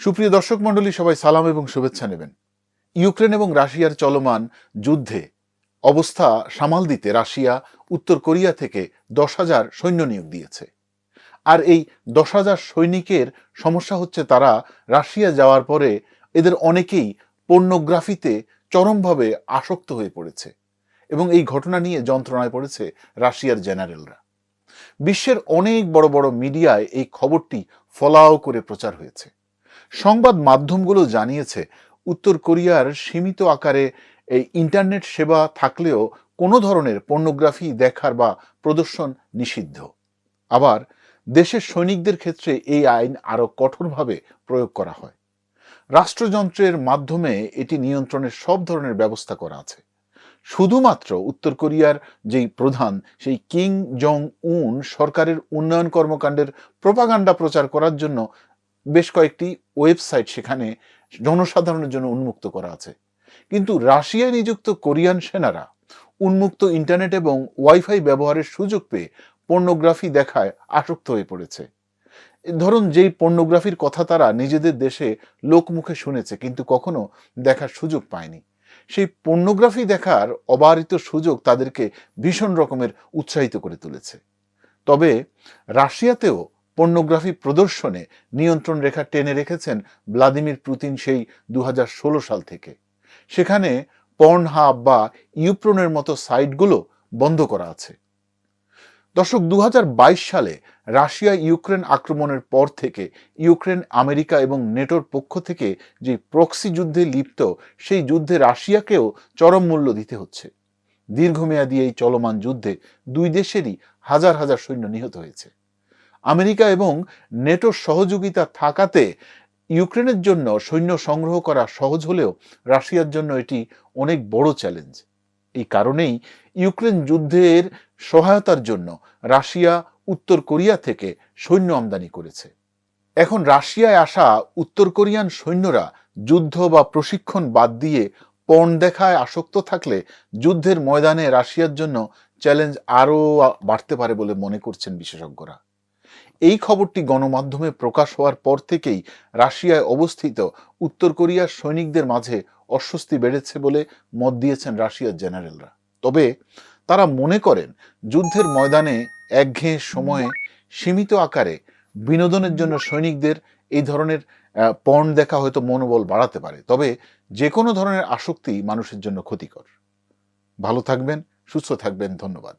সুপ্রিয় দর্শক মণ্ডলী, সবাই সালাম এবং শুভেচ্ছা নেবেন। ইউক্রেন এবং রাশিয়ার চলমান যুদ্ধে অবস্থা সামাল দিতে রাশিয়া উত্তর কোরিয়া থেকে দশ হাজার সৈন্য নিয়োগ দিয়েছে। আর এই দশ হাজার সৈনিকের সমস্যা হচ্ছে তারা রাশিয়া যাওয়ার পরে এদের অনেকেই পর্নোগ্রাফিতে চরমভাবে আসক্ত হয়ে পড়েছে এবং এই ঘটনা নিয়ে যন্ত্রণায় পড়েছে রাশিয়ার জেনারেলরা। বিশ্বের অনেক বড় বড় মিডিয়ায় এই খবরটি ফলাও করে প্রচার হয়েছে। সংবাদ মাধ্যমগুলো জানিয়েছে, উত্তর কোরিয়ার সীমিত আকারে এই ইন্টারনেট সেবা থাকলেও কোনো ধরনের পর্নোগ্রাফি দেখার বা প্রদর্শন নিষিদ্ধ। আবার দেশের সৈনিকদের ক্ষেত্রে এই আইন আরও কঠোরভাবে প্রয়োগ করা হয়। রাষ্ট্রযন্ত্রের মাধ্যমে এটি নিয়ন্ত্রণের সব ধরনের ব্যবস্থা করা আছে। শুধুমাত্র উত্তর কোরিয়ার যেই প্রধান, সেই কিং জং উন সরকারের উন্নয়ন কর্মকাণ্ডের প্রপাগান্ডা প্রচার করার জন্য বেশ কয়েকটি ওয়েবসাইট সেখানে জনসাধারণের জন্য উন্মুক্ত করা আছে। কিন্তু রাশিয়ায় নিযুক্ত কোরিয়ান সেনারা উন্মুক্ত ইন্টারনেট এবং ওয়াইফাই ব্যবহারের সুযোগ পেয়ে পর্নোগ্রাফি দেখায় আসক্ত হয়ে পড়েছে। ধরুন যেই পর্নোগ্রাফির কথা তারা নিজেদের দেশে লোকমুখে শুনেছে, কিন্তু কখনো দেখার সুযোগ পায়নি। সেই পর্নোগ্রাফি দেখার অবারিত সুযোগ তাদেরকে ভীষণ রকমের উৎসাহিত করে তুলেছে। তবে রাশিয়াতেও পর্নোগ্রাফি প্রদর্শনে নিয়ন্ত্রণ রেখা টেনে রেখেছেন ভ্লাদিমির পুতিন সেই দু হাজার ষোলো সাল থেকে। সেখানে পর্ন হাব বা ইউপ্রনের মতো সাইটগুলো বন্ধ করা আছে। দর্শক দু হাজার বাইশ সালে রাশিয়া ইউক্রেন আক্রমণের পর থেকে ইউক্রেন, আমেরিকা এবং নেটোর পক্ষ থেকে যে প্রক্সি যুদ্ধে লিপ্ত, সেই যুদ্ধে রাশিয়াকেও চরম মূল্য দিতে হচ্ছে। দীর্ঘমেয়াদী এই চলমান যুদ্ধে দুই দেশেরই হাজার হাজার সৈন্য নিহত হয়েছে। আমেরিকা এবং নেটোর সহযোগিতা থাকাতে ইউক্রেনের জন্য সৈন্য সংগ্রহ করা সহজ হলেও রাশিয়ার জন্য এটি অনেক বড় চ্যালেঞ্জ। এই কারণেই ইউক্রেন যুদ্ধের সহায়তার জন্য রাশিয়া উত্তর কোরিয়া থেকে সৈন্য আমদানি করেছে। এখন রাশিয়ায় আসা উত্তর কোরিয়ান সৈন্যরা যুদ্ধ বা প্রশিক্ষণ বাদ দিয়ে পণ দেখায় আসক্ত থাকলে যুদ্ধের ময়দানে রাশিয়ার জন্য চ্যালেঞ্জ আরও বাড়তে পারে বলে মনে করছেন বিশেষজ্ঞরা। এই খবরটি গণমাধ্যমে প্রকাশ হওয়ার পর থেকেই রাশিয়ায় অবস্থিত উত্তর কোরিয়ার সৈনিকদের মাঝে অস্বস্তি বেড়েছে বলে মত দিয়েছেন রাশিয়ার জেনারেলরা। তবে তারা মনে করেন যুদ্ধের ময়দানে একঘেয়ে সময়ে সীমিত আকারে বিনোদনের জন্য সৈনিকদের এই ধরনের পণ দেখা হয়তো মনোবল বাড়াতে পারে। তবে যে কোনো ধরনের আসক্তি মানুষের জন্য ক্ষতিকর। ভালো থাকবেন, সুস্থ থাকবেন, ধন্যবাদ।